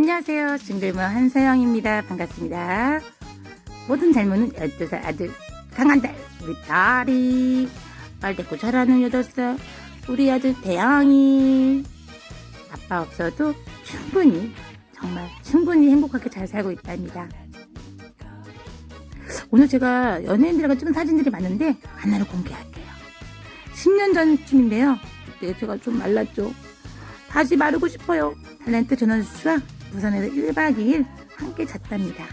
안녕하세요. 징글모 한서영입니다. 반갑습니다. 모든 젊은은 12살 아들, 강한 딸, 우리 딸이, 빨대고 잘하는 8살, 우리 아들 대양이. 아빠 없어도 충분히, 정말 충분히 행복하게 잘 살고 있답니다. 오늘 제가 연예인들과 찍은 사진들이 많은데, 하나를 공개할게요. 10년 전쯤인데요. 그때 제가 좀 말랐죠. 다시 마르고 싶어요. 탤런트 전원주 씨와 부산에서 1박 2일 함께 잤답니다.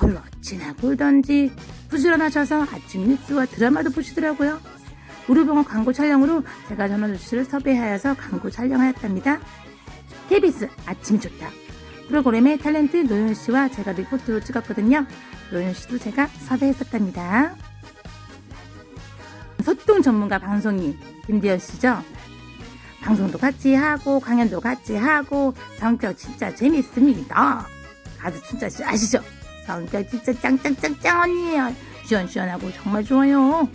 뭘 어찌나 굴던지 부지런하셔서 아침 뉴스와 드라마도 보시더라고요. 의료병원 광고 촬영으로 제가 전원주 씨를 섭외하여서 광고 촬영하였답니다. KBS 아침이 좋다. 프로그램에 탤런트 노현 씨와 제가 리포트로 찍었거든요. 노현 씨도 제가 섭외했었답니다. 소통 전문가 방송인 김대현 씨죠. 방송도 같이 하고 강연도 같이 하고 성격 진짜 재밌습니다. 가수 진짜 씨 아시죠? 성격 진짜 짱짱짱짱 언니예요. 시원시원하고 정말 좋아요.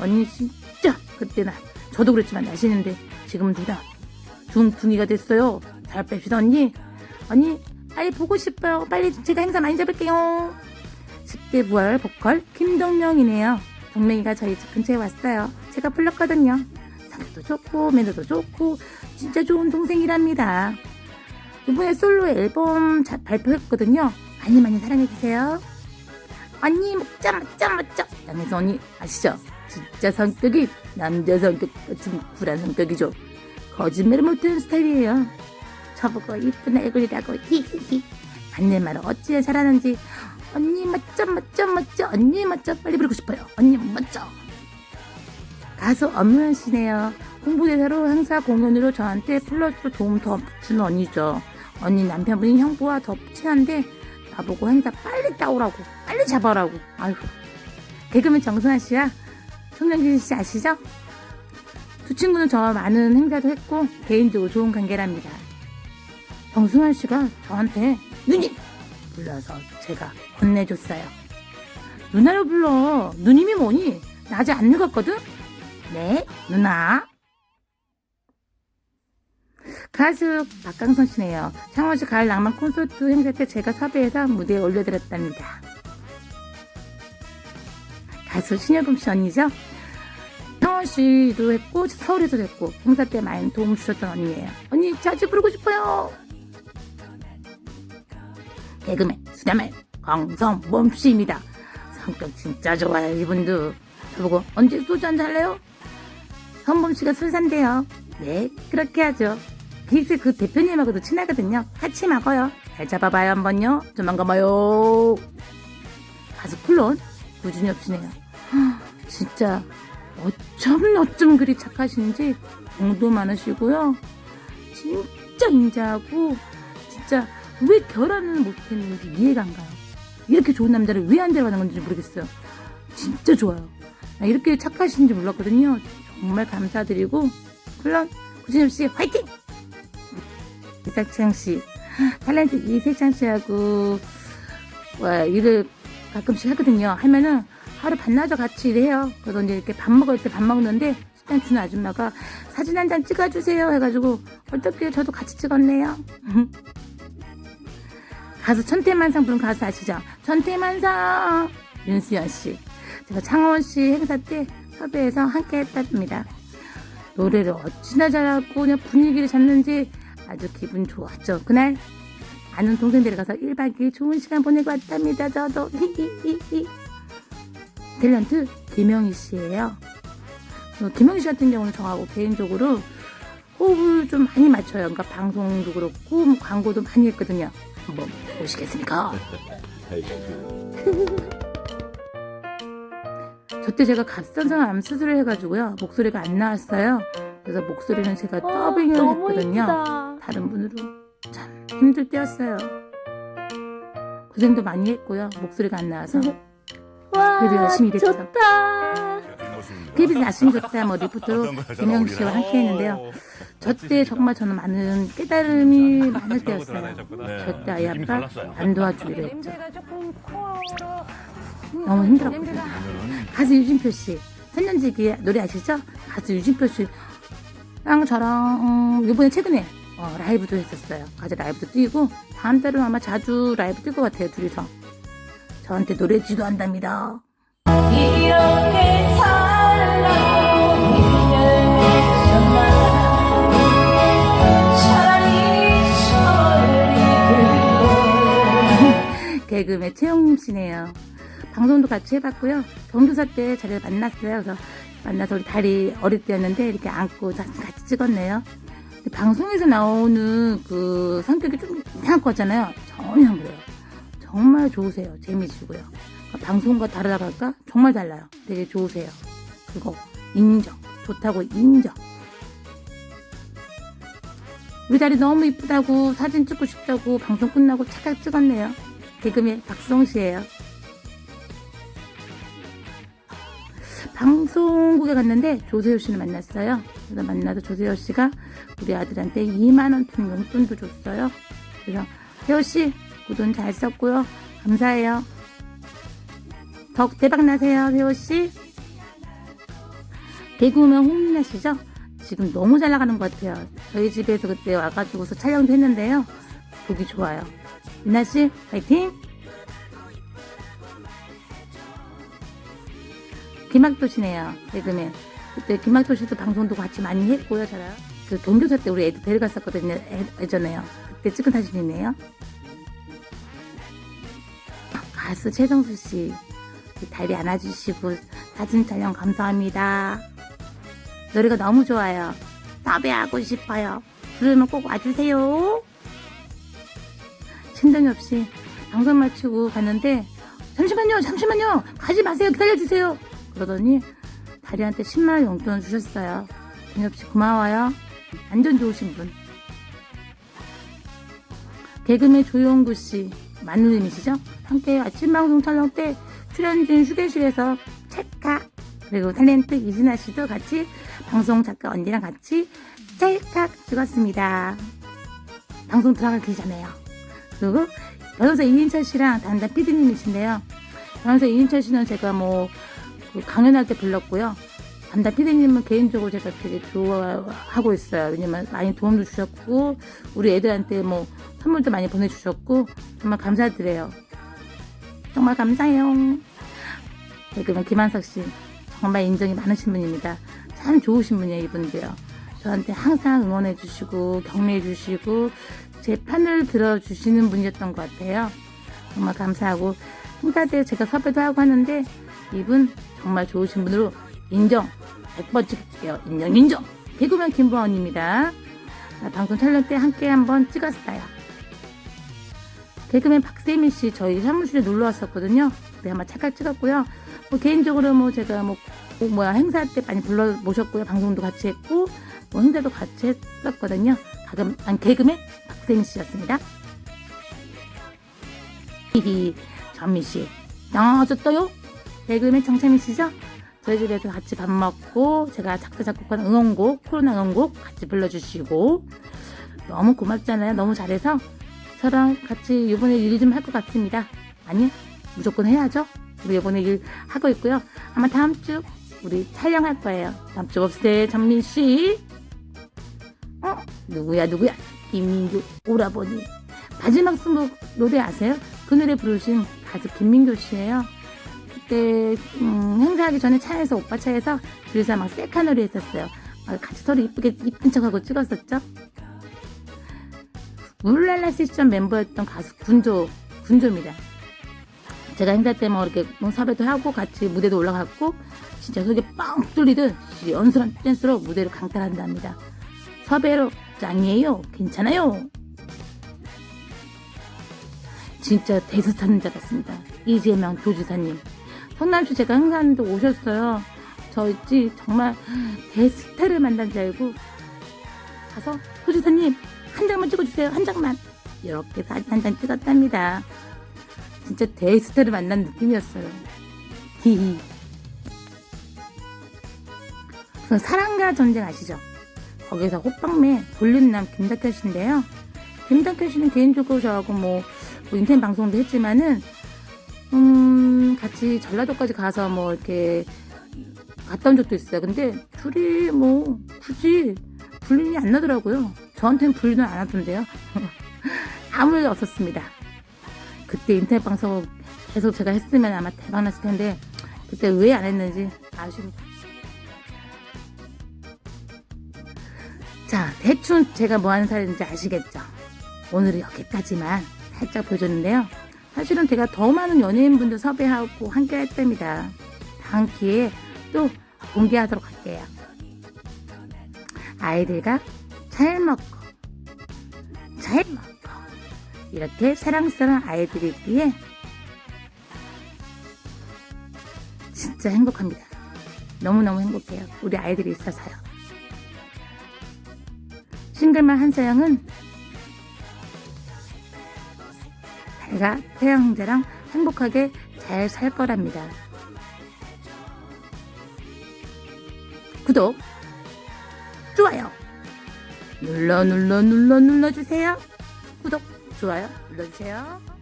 언니 진짜 그때나 저도 그랬지만 나시는데 지금은 누나 둥둥이가 됐어요. 잘 뺍시다 언니. 언니 빨리 보고 싶어요. 빨리 제가 행사 많이 잡을게요. 10대 부활 보컬 김동명이네요. 동명이가 저희 집 근처에 왔어요. 제가 불렀거든요. 성격도 좋고 매너도 좋고 진짜 좋은 동생이랍니다. 이번에 솔로 앨범 자- 발표했거든요. 많이 많이 사랑해주세요. 언니 먹자 먹자 먹자. 양혜서 언니 아시죠? 진짜 성격이 남자 성격 같은 쿨한 성격이죠. 거짓말을 못하는 스타일이에요. 저보고 이쁜 얼굴이라고 히히히. 안내 말을 어찌나 잘하는지 언니 멋져 멋져 멋져 언니 멋져 빨리 부르고 싶어요. 언니 멋져. 가수 엄무현 씨네요. 홍보대사로 행사 공연으로 저한테 플러스로 도움 더 주는 언니죠. 언니 남편분이 형부와 더 친한데 나보고 행사 빨리 따오라고 빨리 잡아라고. 아이고. 개그맨 정순아 씨와 송영진 씨 아시죠? 두 친구는 저와 많은 행사도 했고 개인적으로 좋은 관계랍니다. 정순아 씨가 저한테 누님 불러서 제가 혼내줬어요. 누나로 불러. 누님이 뭐니? 나 아직 안 늙었거든? 네, 누나. 가수 박강선 씨네요. 창원시 가을 낭만 콘서트 행사 때 제가 섭외해서 무대에 올려드렸답니다. 가수 신여금 씨 언니죠? 창원 씨도 했고 서울에서도 했고 행사 때 많이 도움 주셨던 언니예요. 언니 자주 부르고 싶어요. 개그맨 수다맨 강성범 씨입니다. 성격 진짜 좋아요 이분도. 저보고 언제 소주 한잔 할래요? 성범 씨가 술 산대요. 네, 그렇게 하죠. 비스 그 대표님하고도 친하거든요. 같이 먹어요. 잘 잡아봐요, 한번요. 조만간 봐요. 가수 쿨론 구준엽 씨네요. 헉, 진짜 어쩜 어쩜 그리 착하신지 정도 많으시고요. 진짜 인자하고 진짜 왜 결혼을 못했는지 이해가 안 가요. 이렇게 좋은 남자를 왜 안 데려가는 건지 모르겠어요. 진짜 좋아요. 나 이렇게 착하신지 몰랐거든요. 정말 감사드리고 물론 구진엽 씨 화이팅! 이삭창 씨, 탤런트 이세창 씨하고 와, 일을 가끔씩 하거든요. 하면은 하루 반나절 같이 일해요. 그래서 이제 이렇게 밥 먹을 때 밥 먹는데 식당 주는 아줌마가 사진 한 장 찍어주세요 해가지고 어떻게 저도 같이 찍었네요. 가수 천태만상 부른 가수 아시죠? 천태만상 윤수연 씨. 제가 창원 씨 행사 때 섭외해서 함께 했답니다. 노래를 어찌나 잘하고 그냥 분위기를 잡는지 아주 기분 좋았죠. 그날 아는 동생들이 가서 1박 2일 좋은 시간 보내고 왔답니다. 저도 히히히히. 탤런트 김영희 씨예요. 어, 김영희 씨 같은 경우는 저하고 개인적으로 호흡을 좀 많이 맞춰요. 그러니까 방송도 그렇고 뭐 광고도 많이 했거든요. 한번 보시겠습니까? 저때 제가 갑상선 암 수술을 해가지고요 목소리가 안 나왔어요. 그래서 목소리는 제가 더빙을 아, 너무 했거든요. 이쁘다. 다른 분으로 참 힘들 때였어요. 고생도 많이 했고요. 목소리가 안 나와서 와, 그래도 열심히 일했죠. 좋다. KBS 아침 좋다 뭐 리포트로 김영 씨와 함께 했는데요. 저 때 정말 저는 많은 깨달음이 많을 때였어요. 저 때 아이 아빠 안 도와주기로 했죠. 냄새가 조금 코어로 너무 힘들었거든요. 가수 유진표 씨, 천년지기 노래 아시죠? 가수 유진표 씨랑 저랑 음, 이번에 최근에 어, 라이브도 했었어요. 가지 라이브도 뛰고 다음 달은 아마 자주 라이브 뛸 것 같아요. 둘이서 저한테 노래 지도한답니다. 개그맨 최영림 씨네요. 방송도 같이 해봤고요. 경조사 때 자리를 만났어요. 그래서 만나서 우리 다리 어릴 때였는데 이렇게 안고 자- 같이 찍었네요. 방송에서 나오는 그 성격이 좀 이상할 것 같잖아요. 전혀 안 그래요. 정말 좋으세요. 재미지고요. 그러니까 방송과 다르다고 할까? 정말 달라요. 되게 좋으세요. 그거 인정. 좋다고 인정. 우리 다리 너무 이쁘다고 사진 찍고 싶다고 방송 끝나고 착각 찍었네요. 개그맨 박수홍 씨예요. 방송국에 갔는데 조세호 씨를 만났어요. 그래서 만나서 조세호 씨가 우리 아들한테 2만 원푼 용돈도 줬어요. 그래서 세호 씨, 그 돈 잘 썼고요. 감사해요. 덕 대박 나세요, 세호 씨. 개그우먼 홍민아 씨죠? 지금 너무 잘 나가는 것 같아요. 저희 집에서 그때 와가지고서 촬영도 했는데요. 보기 좋아요. 민아 씨, 파이팅! 김학도 씨네요. 개그맨. 그때 김학도 씨도 방송도 같이 많이 했고요, 저랑. 그 동교사 때 우리 애들 데려갔었거든요, 애- 예전에요. 그때 찍은 사진이네요. 가수 최성수 씨. 그 다리 안아주시고 사진 촬영 감사합니다. 노래가 너무 좋아요. 섭외하고 싶어요. 부르면 꼭 와주세요. 신동엽 씨 방송 마치고 갔는데 잠시만요, 잠시만요, 가지 마세요, 기다려주세요. 그러더니 다리한테 10만 원 용돈을 주셨어요. 동엽 씨 고마워요. 완전 좋으신 분. 개그맨 조용구 씨 마누님이시죠? 함께 아침 방송 촬영 때 출연 중 휴게실에서 찰칵 그리고 탤런트 이진아 씨도 같이 방송 작가 언니랑 같이 찰칵 찍었습니다. 방송 들어가기 전에요. 그리고 변호사 이인철 씨랑 담당 PD님이신데요. 변호사 이인철 씨는 제가 뭐그 강연할 때 불렀고요. 담당 PD님은 개인적으로 제가 되게 좋아하고 있어요. 왜냐면 많이 도움도 주셨고 우리 애들한테 뭐 선물도 많이 보내주셨고 정말 감사드려요. 정말 감사해요. 개그맨 김한석 씨 정말 인정이 많으신 분입니다. 참 좋으신 분이에요 이분도요. 저한테 항상 응원해 주시고 격려해 주시고 제 판을 들어주시는 분이었던 것 같아요. 정말 감사하고 행사 때 제가 섭외도 하고 하는데 이분 정말 좋으신 분으로 인정 100번 찍을게요. 인정 인정. 개그맨 김보원입니다. 자, 방송 촬영 때 함께 한번 찍었어요. 개그맨 박세미 씨 저희 사무실에 놀러 왔었거든요. 그때 한번 착각 찍었고요. 뭐 개인적으로 뭐 제가 뭐, 뭐 뭐야 행사 때 많이 불러 모셨고요. 방송도 같이 했고 뭐 행사도 같이 했었거든요. 가끔 안 개그맨 박세미 씨였습니다. 히히 전미 씨 나와줬어요. 개그맨 정찬미 씨죠? 저희 집에서 같이 밥 먹고 제가 작사 작곡한 응원곡 코로나 응원곡 같이 불러주시고 너무 고맙잖아요. 너무 잘해서 저랑 같이 이번에 일 좀 할 것 같습니다. 아니 무조건 해야죠. 우리 이번에 일 하고 있고요. 아마 다음 주 우리 촬영할 거예요. 다음 주 없애 전민 씨. 어 누구야 누구야 김민규 오라버니 마지막 승부 노래 아세요? 그 노래 부르신 가수 김민규 씨예요. 그때 음, 행사하기 전에 차에서 오빠 차에서 둘이서 막 셀카 놀이 했었어요. 막 같이 서로 이쁘게 이쁜 척하고 찍었었죠. 울랄라 세션 멤버였던 가수 군조 군조입니다. 제가 행사 때뭐 이렇게 뭐 섭외도 하고 같이 무대도 올라갔고 진짜 속이 뻥 뚫리듯 연스런 댄스로 무대를 강탈한답니다. 섭외로 짱이에요. 괜찮아요. 진짜 대스타는 줄 알았습니다. 이재명 도지사님. 성남시 제가 행사하는데 오셨어요. 저 있지 정말 대스타를 만난 줄 알고 가서 도지사님 한 장만 찍어주세요. 한 장만. 이렇게 사진 한 장 찍었답니다. 진짜 대스타를 만난 느낌이었어요. 히히. 그 사랑과 전쟁 아시죠? 거기서 호빵매 볼륨남 김덕현 씨인데요. 김덕현 씨는 개인적으로 저하고 뭐, 뭐 인터넷 방송도 했지만은 음 같이 전라도까지 가서 뭐 이렇게 온 적도 있어요. 근데 둘이 뭐 굳이 불륜이 안 나더라고요. 저한테는 불리는 안 하던데요. 아무 일 없었습니다. 그때 인터넷 방송 계속 제가 했으면 아마 대박 났을 텐데 그때 왜 안 했는지 아쉽니다. 자, 대충 제가 뭐 하는 사람인지 아시겠죠? 오늘은 여기까지만 살짝 보여줬는데요. 사실은 제가 더 많은 연예인분들 섭외하고 함께 할 겁니다. 다음 기회에 또 공개하도록 할게요. 아이들과 잘 먹고, 잘 먹고, 이렇게 사랑스러운 아이들이 있기에 진짜 행복합니다. 너무너무 행복해요. 우리 아이들이 있어서요. 싱글만 한서영은 제가 태영 형제랑 행복하게 잘 살 거랍니다. 구독, 좋아요 눌러 눌러 눌러 눌러주세요. 구독, 좋아요 눌러주세요.